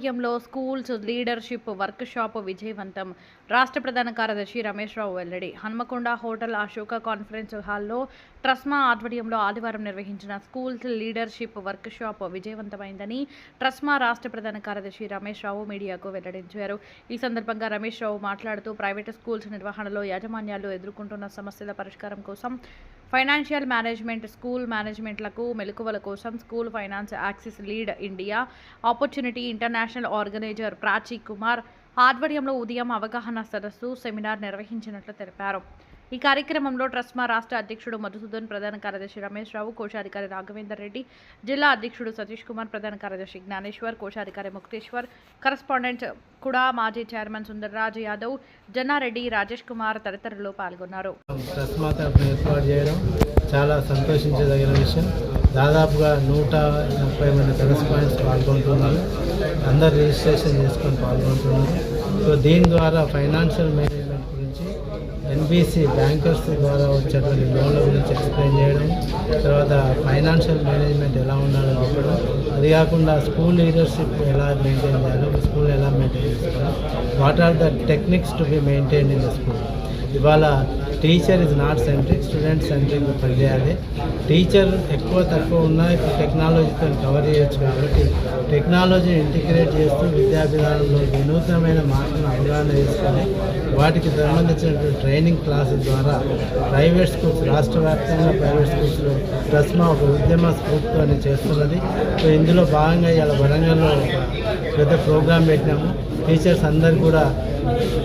ఆధ్వర్యంలో schools leadership work shop విజయవంతం. రాష్ట్ర ప్రధాన కార్యదర్శి రమేష్ రావు వెల్లడి. హన్మకొండ హోటల్ అశోక కాన్ఫరెన్స్ హాల్లో ట్రస్మా ఆధ్వర్యంలో ఆదివారం నిర్వహించిన స్కూల్స్ లీడర్షిప్ వర్క్ షాప్ విజయవంతమైందని ట్రస్మా రాష్ట్ర ప్రధాన కార్యదర్శి రమేష్ రావు మీడియాకు వెల్లడించారు. ఈ సందర్భంగా రమేష్ రావు మాట్లాడుతూ ప్రైవేటు స్కూల్స్ నిర్వహణలో యాజమాన్యాలు ఎదుర్కొంటున్న సమస్యల పరిష్కారం కోసం ఫైనాన్షియల్ మేనేజ్మెంట్ స్కూల్ మేనేజ్మెంట్లకు మెలకువల కోసం school finance Axis lead India opportunity international organiser Prachi Kumar ఆధ్వర్యంలో ఉదయం అవగాహన సదస్సు సెమినార్ నిర్వహించినట్లు తెలిపారు. ఈ కార్యక్రమంలో ట్రస్మా రాష్ట్ర అధ్యక్షుడు మధుసూదన్ ప్రధాన కార్యదర్శి రమేష్ రావు కోశాధికారి రాఘవేందర్ రెడ్డి జిల్లా అధ్యక్షుడు సతీష్ కుమార్ ప్రధాన కార్యదర్శి జ్ఞానేశ్వర్ కోశాధికారి ముక్తేశ్వర్ కరస్పాండెంట్ కుడా మాజీ చైర్మన్ సుందర్రాజ్ యాదవ్ జన్నారెడ్డి రాజేష్ కుమార్ తదితరులు పాల్గొన్నారు. చాలా సంతోషించదగిన విషయం. దాదాపుగా నూట ముప్పై మంది కరెస్పాండెంట్స్ పాల్గొంటున్నారు. అందరు రిజిస్ట్రేషన్ చేసుకొని పాల్గొంటున్నారు. సో దీని ద్వారా ఫైనాన్షియల్ మేనేజ్ ఎన్బిసి బ్యాంకర్స్ ద్వారా వచ్చేటువంటి లోన్ల గురించి ఎక్స్ప్లెయిన్ చేయడం తర్వాత ఫైనాన్షియల్ మేనేజ్మెంట్ ఎలా ఉండాలో చెప్పడం అది కాకుండా స్కూల్ లీడర్షిప్ ఎలా మెయింటైన్ చేయాలో స్కూల్ ఎలా మెయింటైన్ చేసుకోవాలి what are the techniques to be maintain in the school ఇవాళ teacher is not centric student centric పనిచేయాలి. టీచర్ ఎక్కువ తక్కువ ఉన్నా ఇప్పుడు టెక్నాలజీతో కవర్ చేయొచ్చు కాబట్టి టెక్నాలజీ ఇంటిగ్రేట్ చేస్తూ విద్యా విధానంలో వినూత్నమైన మార్పును అవగాహన చేసుకొని వాటికి సంబంధించినటువంటి ట్రైనింగ్ క్లాసెస్ ద్వారా ప్రైవేట్ స్కూల్స్ రాష్ట్ర వ్యాప్తంగా ప్రైవేట్ స్కూల్స్లో ప్రస్మా ఒక ఉద్యమ స్ఫూర్తితో చేస్తున్నది. సో ఇందులో భాగంగా ఇలా వరంగల్లో పెద్ద ప్రోగ్రాం పెట్టినాము. టీచర్స్ అందరు కూడా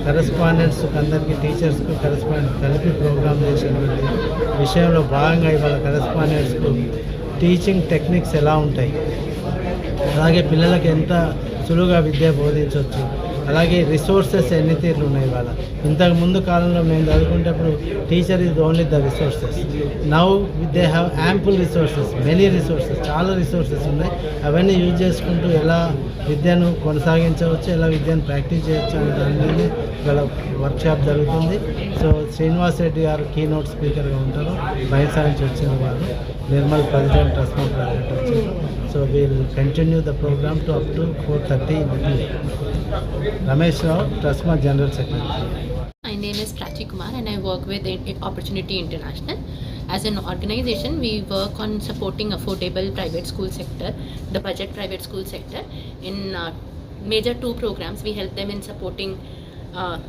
కరెస్పాండెంట్స్ అందరికీ టీచర్స్కు కరెస్పాండెంట్ కలిపి ప్రోగ్రామ్ చేసినటువంటి విషయంలో భాగంగా ఇవాళ కరెస్పాండెంట్స్కు టీచింగ్ టెక్నిక్స్ ఎలా ఉంటాయి? అలాగే పిల్లలకు ఎంత సులువుగా విద్య బోధించవచ్చు అలాగే రిసోర్సెస్ ఎన్ని తీర్లు ఉన్నాయి ఇవాళ ఇంతకు ముందు కాలంలో మేము చదువుకునేటప్పుడు teacher is only the resources now they have ample resources many resources చాలా రిసోర్సెస్ ఉన్నాయి. అవన్నీ యూజ్ చేసుకుంటూ ఎలా విద్యను కొనసాగించవచ్చు ఎలా విద్యను ప్రాక్టీస్ చేయొచ్చు అనే దాని మీద ఇవాళ వర్క్షాప్ జరుగుతుంది. సో శ్రీనివాస్ రెడ్డి గారు కీ నోట్ స్పీకర్గా ఉంటారు. బయట నుంచి వచ్చిన వారు. నిర్మల్ ప్రెసిడెంట్ ట్రస్ట్ ప్రెసిడెంట్ వచ్చారు So we'll continue the program to up to 4.30. Ramesh Rao, TRASMA General Secretary. My name is Prachi Kumar and I work with Opportunity International. As an organization, we work on supporting affordable private school sector, the budget private school sector. In uh, major two programs, we help them in supporting uh,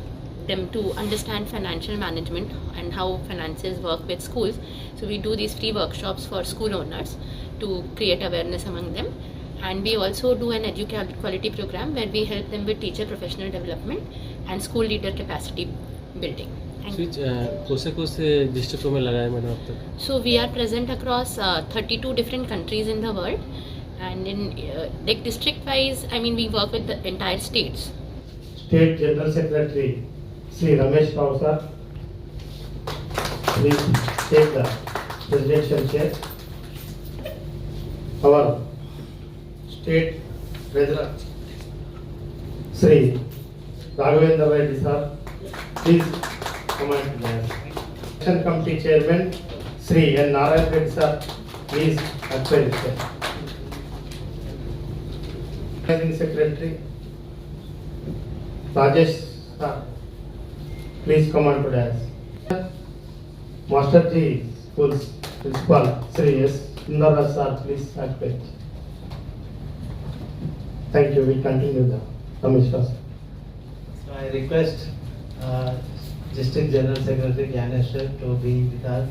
them to understand financial management and how finances work with schools. So we do these free workshops for school owners to create awareness among them and we also do an education quality program where we help them with teacher professional development and school leader capacity building. Which So we are present across uh, 32 different countries in the world and in uh, like district wise I mean we work with the entire states. State General Secretary Sri Ramesh Pausa, please take the presidential chair. Our state treasurer Shri Raghavendra Reddy sir please command committee chairman Shri N Narayana Reddy sir please acquiring secretary Rajesh sir please command to Master G schools principal Shri S dance. Master G Schools Principal Sri S. Sundaraj sir, please activate. Thank you, we continue the Ramesh So I request uh, District General Secretary Gyaneshwar to be with us.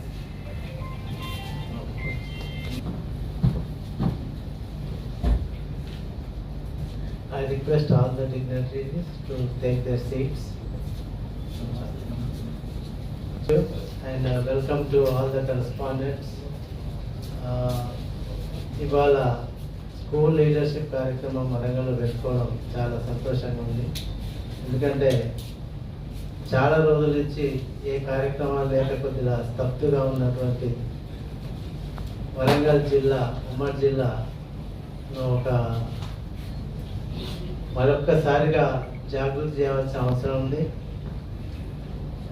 I request all the dignitaries to take their seats. And uh, welcome to all the correspondents. ఇవాళ school leadership కార్యక్రమం వరంగల్లో పెట్టుకోవడం చాలా సంతోషంగా ఉంది. ఎందుకంటే చాలా రోజుల నుంచి ఏ కార్యక్రమాలు లేక కొద్దిగా స్తబ్దుగా ఉన్నటువంటి వరంగల్ జిల్లా ఉమ్మడి జిల్లా ఒక మరొక్కసారిగా జాగృతి చేయవలసిన అవసరం ఉంది.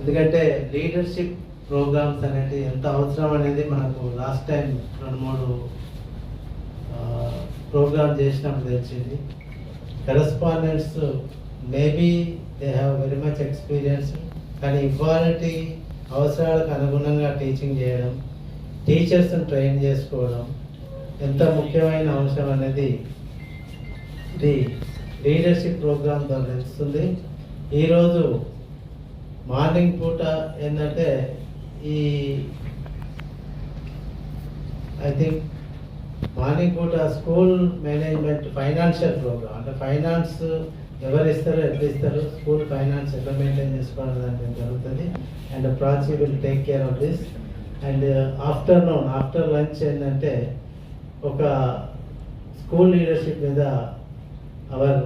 ఎందుకంటే లీడర్షిప్ ప్రోగ్రామ్స్ అనేది ఎంత అవసరం అనేది మనకు లాస్ట్ టైం రెండు మూడు ప్రోగ్రామ్ చేసినప్పుడు తెలిసింది. Correspondents maybe they have very much experience కానీ ఇక్వాలిటీ అవసరాలకు అనుగుణంగా టీచింగ్ చేయడం టీచర్స్ని ట్రైన్ చేసుకోవడం ఎంత ముఖ్యమైన అంశం అనేది ఇది లీడర్షిప్ ప్రోగ్రామ్ ద్వారా తెలుస్తుంది. ఈరోజు మార్నింగ్ పూట ఏంటంటే ఈ I think morning school management financial programme అంటే ఫైనాన్స్ ఎవరు ఇస్తారో ఎట్లా ఇస్తారు స్కూల్ ఫైనాన్స్ ఎట్లా మెయింటైన్ చేసుకోవడం దాంట్లో జరుగుతుంది. And Prachi will take care of this. And afternoon after lunch ఏంటంటే ఒక స్కూల్ లీడర్షిప్ మీద our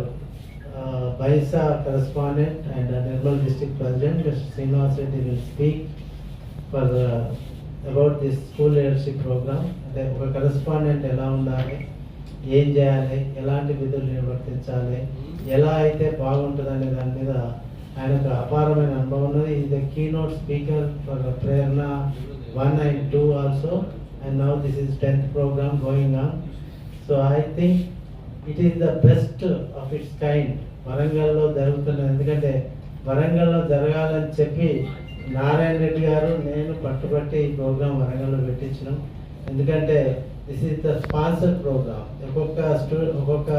Bhainsa correspondent and Nirmal district president Srinivas Reddy will speak for about this school leadership programme అంటే ఒక correspondent ఎలా ఉండాలి ఏం చేయాలి ఎలాంటి విధులు నిర్వర్తించాలి ఎలా అయితే బాగుంటుంది అనే దాని మీద ఆయనకు అపారమైన అనుభవం ఉన్నది. ఈ the keynote speaker for Prerana one and two also and now this is tenth programme going on so I think it is the best of its kind వరంగల్లో జరుగుతున్నది. ఎందుకంటే వరంగల్లో జరగాలని చెప్పి నారాయణ రెడ్డి గారు నేను పట్టుబట్టి ఈ ప్రోగ్రాం వరంగల్లో పెట్టించినాం. ఎందుకంటే this is the sponsor programme ఒక్కొక్క స్టూ ఒక్కొక్క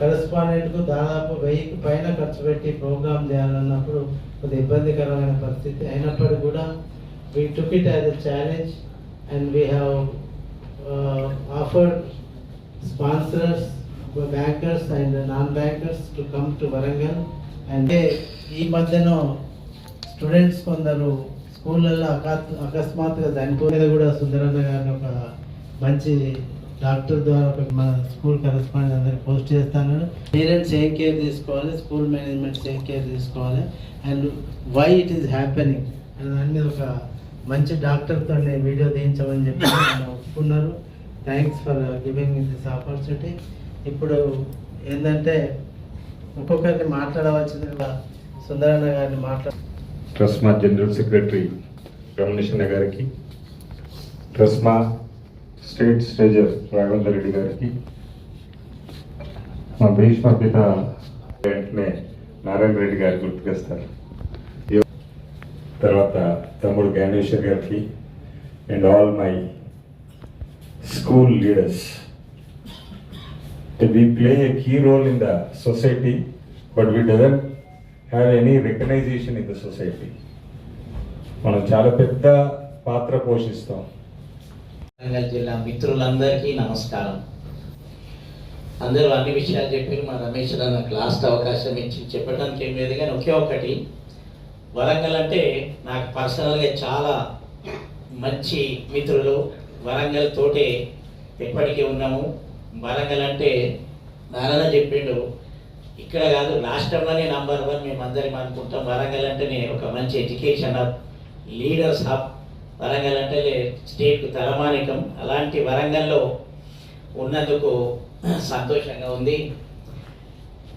కరెస్పాండెంట్కు దాదాపు వెయ్యికి పైన ఖర్చు పెట్టి ప్రోగ్రామ్ చేయాలన్నప్పుడు కొద్దిగా ఇబ్బందికరమైన పరిస్థితి. అయినప్పటికీ కూడా we took it as a challenge and we have offered sponsorers bankers and non bankers to come to Warangal and ఈ మధ్యన స్టూడెంట్స్ కొందరు స్కూళ్ళల్లో అకా అకస్మాత్తుగా చనిపోయేది కూడా సుందరన్న గారిని ఒక మంచి డాక్టర్ ద్వారా ఒక మన స్కూల్ కరెస్పాండెంట్ అందరికి పోస్ట్ చేస్తాను పేరెంట్స్ ఏం కేర్ తీసుకోవాలి? స్కూల్ మేనేజ్మెంట్స్ ఏం కేర్ తీసుకోవాలి? And why it is happening and దాని మీద ఒక మంచి డాక్టర్తో నేను వీడియో తీయించమని చెప్పి ఒప్పుకున్నారు. Thanks for giving this opportunity. ఇప్పుడు ఏంటంటే ఒక్కొక్కరిని మాట్లాడవలసింది సుందరన్న గారిని మాట్లాడ ట్రస్మా జనరల్ సెక్రటరీ రమణేశ్వర గారికి ట్రస్మా స్టేట్ స్ట్రేజర్ రాఘవేంద్ర రెడ్డి గారికి మా భీష్మ పిత వెంటనే నారాయణ రెడ్డి గారు గుర్తుకొస్తారు. తర్వాత తమ్ముడు జ్ఞానేశ్వర్ గారికి and all my school leaders we play a key role in the society, but we doesn't have any recognition in the society మనం చాలా పెద్ద పాత్ర పోషిస్తాం. వరంగల్ జిల్లా మిత్రులందరికీ నమస్కారం. అందరూ అన్ని విషయాలు చెప్పారు మా రమేష్ నాకు లాస్ట్ అవకాశం ఇచ్చి చెప్పడానికి ఏం లేదు కానీ ఒకే ఒకటి. వరంగల్ అంటే నాకు పర్సనల్గా చాలా మంచి మిత్రులు. వరంగల్ తోటే ఎప్పటికీ ఉన్నాము. వరంగల్ అంటే నారాయణ చెప్పిండు ఇక్కడ కాదు రాష్ట్రంలోనే నంబర్ వన్ మేము అనుకుంటాం. వరంగల్ అంటేనే ఒక మంచి education hub leaders hub Warangal అంటే స్టేట్ తలమానికం. అలాంటి వరంగల్లో ఉన్నందుకు సంతోషంగా ఉంది.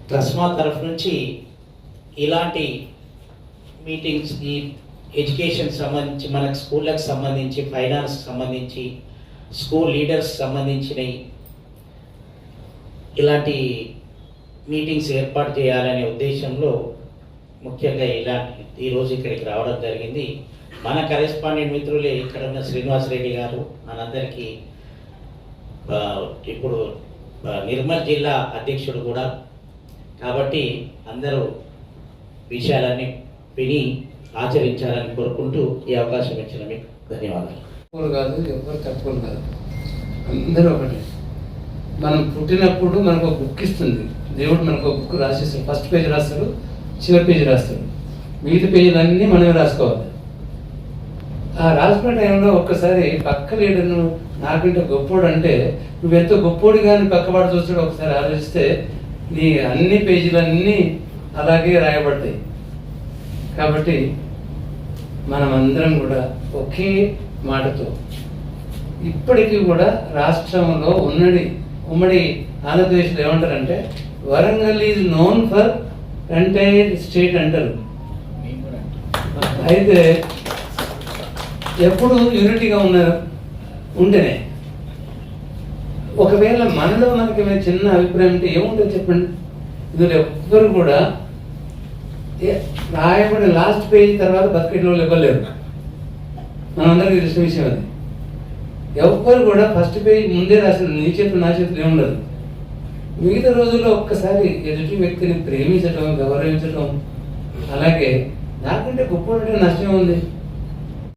ట్రస్మా తరఫు నుంచి ఇలాంటి మీటింగ్స్ ఈ ఎడ్యుకేషన్ సంబంధించి మనకు స్కూళ్ళకు సంబంధించి ఫైనాన్స్ సంబంధించి స్కూల్ లీడర్స్ సంబంధించినవి ఇలాంటి మీటింగ్స్ ఏర్పాటు చేయాలనే ఉద్దేశంలో ముఖ్యంగా ఇలాంటి ఈరోజు ఇక్కడికి రావడం జరిగింది. మన కరెస్పాండెంట్ మిత్రులే ఇక్కడ ఉన్న శ్రీనివాస్ రెడ్డి గారు మనందరికీ ఇప్పుడు నిర్మల్ జిల్లా అధ్యక్షుడు కూడా. కాబట్టి అందరూ విషయాలన్నీ విని ఆచరించాలని కోరుకుంటూ ఈ అవకాశం ఇచ్చిన మీకు ధన్యవాదాలు. కాదు ఎవరు తక్కువలు కాదు. అందరూ ఒకటే. మనం పుట్టినప్పుడు మనకు ఒక బుక్ ఇస్తుంది. దేవుడు మనకు ఒక బుక్ రాసేస్తాడు. ఫస్ట్ పేజ్ రాస్తాడు చివరి పేజీ రాస్తాడు. మిగతా పేజీలన్నీ మనమే రాసుకోవాలి. ఆ రాసుకున్న టైంలో ఒక్కసారి పక్క లీడర్ను నాకంటే గొప్పోడు అంటే నువ్వెంతో గొప్పోడు కానీ పక్కవాడు చూస్తాడు ఒకసారి ఆలోచిస్తే నీ అన్ని పేజీలన్నీ అలాగే రాయబడతాయి. కాబట్టి మనమందరం కూడా ఒకే మాటతో ఇప్పటికీ కూడా రాష్ట్రంలో ఉన్నది ఉమ్మడి ఆంధ్రప్రదేశ్లో ఏమంటారంటే Warangal is known for entire state అంటారు అయితే ఎప్పుడు యూనిటీగా ఉన్నారు ఉంటేనే. ఒకవేళ మనలో మనకి చిన్న అభిప్రాయం అంటే ఏముంటుంది చెప్పండి? ఇందులో ఎవ్వరు కూడా ఏ- రాయబడిన లాస్ట్ పేజ్ తర్వాత బకెట్లో ఇవ్వలేరు మనందరికీ తెలిసిన విషయం అది. ఎవ్వరు కూడా ఫస్ట్ పేజ్ ముందే రాసిన నీ చేతులు నా చేతులు ఏముండదు. మిగతా రోజుల్లో ఒక్కసారి ఎదుటి వ్యక్తిని ప్రేమించడం గౌరవించడం అలాగే నాకంటే గొప్ప నష్టం ఉంది.